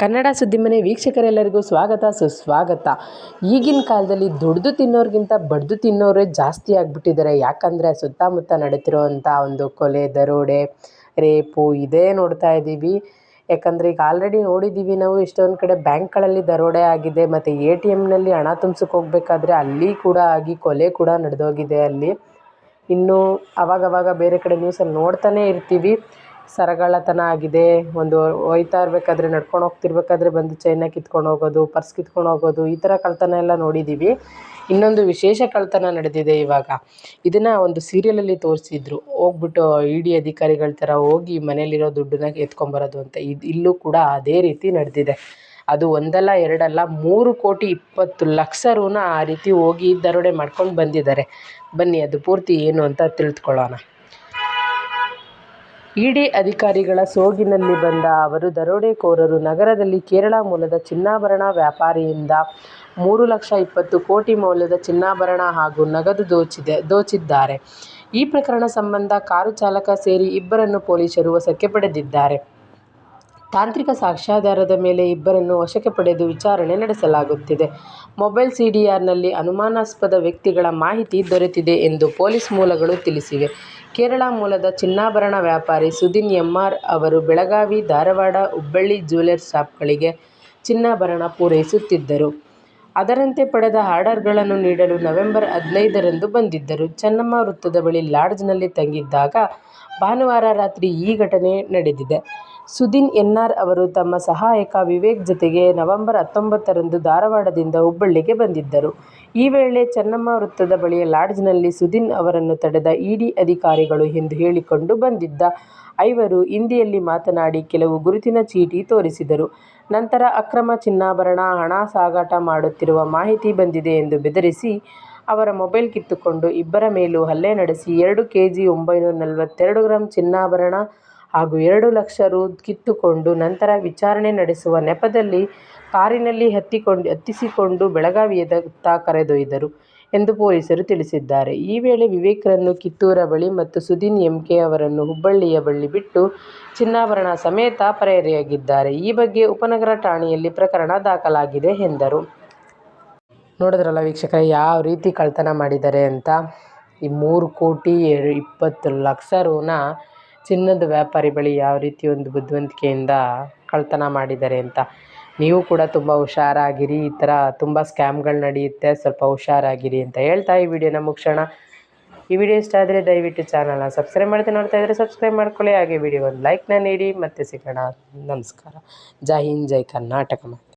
ಕನ್ನಡ ಸುದ್ದಿಮನೆ ವೀಕ್ಷಕರೆಲ್ಲರಿಗೂ ಸ್ವಾಗತ, ಸುಸ್ವಾಗತ. ಈಗಿನ ಕಾಲದಲ್ಲಿ ದುಡ್ದು ತಿನ್ನೋರಿಗಿಂತ ಬಡ್ದು ತಿನ್ನೋರೇ ಜಾಸ್ತಿ ಆಗಿಬಿಟ್ಟಿದ್ದಾರೆ. ಯಾಕಂದರೆ ಸುತ್ತಮುತ್ತ ನಡೀತಿರೋವಂಥ ಒಂದು ಕೊಲೆ, ದರೋಡೆ, ರೇಪು ಇದೇ ನೋಡ್ತಾ ಇದ್ದೀವಿ. ಯಾಕಂದರೆ ಈಗ ಆಲ್ರೆಡಿ ನೋಡಿದ್ದೀವಿ ನಾವು ಎಷ್ಟೊಂದು ಕಡೆ ಬ್ಯಾಂಕ್ಗಳಲ್ಲಿ ದರೋಡೆ ಆಗಿದೆ, ಮತ್ತು ಎ ಟಿ ಎಮ್ನಲ್ಲಿ ಹಣ ತುಂಬಿಸೋಕೆ ಹೋಗಬೇಕಾದ್ರೆ ಅಲ್ಲಿ ಕೂಡ ಆಗಿ ಕೊಲೆ ಕೂಡ ನಡೆದೋಗಿದೆ ಅಲ್ಲಿ. ಇನ್ನು ಅವಾಗವಾಗ ಬೇರೆ ಕಡೆ ನ್ಯೂಸಲ್ಲಿ ನೋಡ್ತಾನೇ ಇರ್ತೀವಿ. ಸರಗಳ್ಳತನ ಆಗಿದೆ. ಒಂದು ಹೋಯ್ತಾ ಇರಬೇಕಾದ್ರೆ, ನಡ್ಕೊಂಡು ಹೋಗ್ತಿರ್ಬೇಕಾದ್ರೆ ಬಂದು ಚೈನ ಕಿತ್ಕೊಂಡು ಹೋಗೋದು, ಪರ್ಸ್ ಕಿತ್ಕೊಂಡು ಹೋಗೋದು, ಈ ಥರ ಕಳ್ತನ ಎಲ್ಲ ನೋಡಿದ್ದೀವಿ ಇನ್ನೊಂದು ವಿಶೇಷ ಕಳ್ತನ ನಡೆದಿದೆ ಇವಾಗ. ಇದನ್ನು ಒಂದು ಸೀರಿಯಲಲ್ಲಿ ತೋರಿಸಿದ್ರು. ಹೋಗ್ಬಿಟ್ಟು ಇ ಡಿ ಅಧಿಕಾರಿಗಳ ಥರ ಹೋಗಿ ಮನೇಲಿರೋ ದುಡ್ಡನ್ನ ಎತ್ಕೊಂಬರೋದು ಅಂತ. ಇದು ಇಲ್ಲೂ ಕೂಡ ಅದೇ ರೀತಿ ನಡೆದಿದೆ. ಅದು ಒಂದಲ್ಲ, ಎರಡಲ್ಲ, ಮೂರು ಕೋಟಿ ಇಪ್ಪತ್ತು ಲಕ್ಷ ರೂನ ಆ ರೀತಿ ಹೋಗಿ ದರೋಡೆ ಮಾಡ್ಕೊಂಡು ಬಂದಿದ್ದಾರೆ. ಬನ್ನಿ, ಅದು ಪೂರ್ತಿ ಏನು ಅಂತ ತಿಳಿದುಕೊಳ್ಳೋಣ ಇಡಿ ಅಧಿಕಾರಿಗಳ ಸೋಗಿನಲ್ಲಿ ಬಂದ ಅವರು, ದರೋಡೆಕೋರರು ನಗರದಲ್ಲಿ ಕೇರಳ ಮೂಲದ ಚಿನ್ನಾಭರಣ ವ್ಯಾಪಾರಿಯಿಂದ ಮೂರು ಲಕ್ಷ ಇಪ್ಪತ್ತು ಕೋಟಿ ಮೌಲ್ಯದ ಚಿನ್ನಾಭರಣ ಹಾಗೂ ನಗದು ದೋಚಿದೆ, ದೋಚಿದ್ದಾರೆ. ಈ ಪ್ರಕರಣ ಸಂಬಂಧ ಕಾರು ಚಾಲಕ ಸೇರಿ ಇಬ್ಬರನ್ನು ಪೊಲೀಸರು ವಶಕ್ಕೆ ಪಡೆದಿದ್ದಾರೆ. ತಾಂತ್ರಿಕ ಸಾಕ್ಷ್ಯಾಧಾರದ ಮೇಲೆ ಇಬ್ಬರನ್ನು ವಶಕ್ಕೆ ಪಡೆದು ವಿಚಾರಣೆ ನಡೆಸಲಾಗುತ್ತಿದೆ. ಮೊಬೈಲ್ ಸಿಡಿಆರ್ನಲ್ಲಿ ಅನುಮಾನಾಸ್ಪದ ವ್ಯಕ್ತಿಗಳ ಮಾಹಿತಿ ದೊರೆತಿದೆ ಎಂದು ಪೊಲೀಸ್ ಮೂಲಗಳು ತಿಳಿಸಿವೆ. ಕೇರಳ ಮೂಲದ ಚಿನ್ನಾಭರಣ ವ್ಯಾಪಾರಿ ಸುದಿನ್ ಎಂಆರ್ ಅವರು ಬೆಳಗಾವಿ, ಧಾರವಾಡ, ಹುಬ್ಬಳ್ಳಿ ಜ್ಯುವೆಲರ್ಸ್ ಶಾಪ್ಗಳಿಗೆ ಚಿನ್ನಾಭರಣ ಪೂರೈಸುತ್ತಿದ್ದರು. ಅದರಂತೆ ಪಡೆದ ಆರ್ಡರ್ಗಳನ್ನು ನೀಡಲು ನವೆಂಬರ್ ಹದಿನೈದರಂದು ಬಂದಿದ್ದರು. ಚೆನ್ನಮ್ಮ ವೃತ್ತದ ಬಳಿ ಲಾಡ್ಜ್ನಲ್ಲಿ ತಂಗಿದ್ದಾಗ ಭಾನುವಾರ ರಾತ್ರಿ ಈ ಘಟನೆ ನಡೆದಿದೆ. ಸುದಿನ್ ಎನ್ಆರ್ ಅವರು ತಮ್ಮ ಸಹಾಯಕ ವಿವೇಕ್ ಜೊತೆಗೆ ನವೆಂಬರ್ ಹತ್ತೊಂಬತ್ತರಂದು ಧಾರವಾಡದಿಂದ ಹುಬ್ಬಳ್ಳಿಗೆ ಬಂದಿದ್ದರು. ಈ ವೇಳೆ ಚೆನ್ನಮ್ಮ ವೃತ್ತದ ಬಳಿಯ ಲಾಡ್ಜ್ನಲ್ಲಿ ಸುದಿನ್ ಅವರನ್ನು ತಡೆದ ಇಡಿ ಅಧಿಕಾರಿಗಳು ಎಂದು ಹೇಳಿಕೊಂಡು ಬಂದಿದ್ದ ಐವರು ಹಿಂದಿಯಲ್ಲಿ ಮಾತನಾಡಿ ಕೆಲವು ಗುರುತಿನ ಚೀಟಿ ತೋರಿಸಿದರು. ನಂತರ ಅಕ್ರಮ ಚಿನ್ನಾಭರಣ, ಹಣ ಸಾಗಾಟ ಮಾಡುತ್ತಿರುವ ಮಾಹಿತಿ ಬಂದಿದೆ ಎಂದು ಬೆದರಿಸಿ ಅವರ ಮೊಬೈಲ್ ಕಿತ್ತುಕೊಂಡು ಇಬ್ಬರ ಮೇಲೂ ಹಲ್ಲೆ ನಡೆಸಿ ಎರಡು ಕೆಜಿ ಒಂಬೈನೂರ ನಲವತ್ತೆರಡು ಗ್ರಾಂ ಚಿನ್ನಾಭರಣ ಹಾಗೂ ಎರಡು ಲಕ್ಷ ರು ಕಿತ್ತುಕೊಂಡು ನಂತರ ವಿಚಾರಣೆ ನಡೆಸುವ ನೆಪದಲ್ಲಿ ಕಾರಿನಲ್ಲಿ ಹತ್ತಿಕೊಂಡು ಹತ್ತಿಸಿಕೊಂಡು ಬೆಳಗಾವಿಯತ್ತ ಕರೆದೊಯ್ದರು ಎಂದು ಪೊಲೀಸರು ತಿಳಿಸಿದ್ದಾರೆ. ಈ ವೇಳೆ ವಿವೇಕ್ರನ್ನು ಕಿತ್ತೂರ ಬಳಿ ಮತ್ತು ಸುದೀನ್ ಎಂಕೆ ಅವರನ್ನು ಹುಬ್ಬಳ್ಳಿಯ ಬಳಿ ಬಿಟ್ಟು ಚಿನ್ನಾಭರಣ ಸಮೇತ ಪರಾರಿಯಾಗಿದ್ದಾರೆ ಈ ಬಗ್ಗೆ ಉಪನಗರ ಠಾಣೆಯಲ್ಲಿ ಪ್ರಕರಣ ದಾಖಲಾಗಿದೆ ಎಂದರು. ನೋಡಿದ್ರಲ್ಲ ವೀಕ್ಷಕರೇ, ಯಾವ ರೀತಿ ಕಳ್ಳತನ ಮಾಡಿದ್ದಾರೆ ಅಂತ? ಈ ಮೂರು ಕೋಟಿ ಇಪ್ಪತ್ತು ಲಕ್ಷ ರುನ ಚಿನ್ನದ ವ್ಯಾಪಾರಿ ಬಳಿ ಯಾವ ರೀತಿ ಒಂದು ಬುದ್ಧಿವಂತಿಕೆಯಿಂದ ಕಳ್ಳತನ ಮಾಡಿದ್ದಾರೆ ಅಂತ. ನೀವು ಕೂಡ ತುಂಬ ಹುಷಾರಾಗಿರಿ. ಈ ಥರ ತುಂಬ ಸ್ಕ್ಯಾಮ್ಗಳು ನಡೆಯುತ್ತೆ. ಸ್ವಲ್ಪ ಹುಷಾರಾಗಿರಿ ಅಂತ ಹೇಳ್ತಾ ಈ ವಿಡಿಯೋನ ಮುಗಿಸೋಣ. ಈ ವಿಡಿಯೋ ಇಷ್ಟ ಆದರೆ ದಯವಿಟ್ಟು ಚಾನಲ್ನ ಸಬ್ಸ್ಕ್ರೈಬ್ ಮಾಡ್ತಾ ನೋಡ್ತಾ ಇದ್ರೆ ಸಬ್ಸ್ಕ್ರೈಬ್ ಮಾಡ್ಕೊಳ್ಳಿ. ಹಾಗೆ ವಿಡಿಯೋ ಒಂದು ಲೈಕ್ನ ನೀಡಿ ಮತ್ತೆ ಸಿಗೋಣ. ನಮಸ್ಕಾರ. ಜೈ ಹಿಂದ್, ಜೈ ಕರ್ನಾಟಕ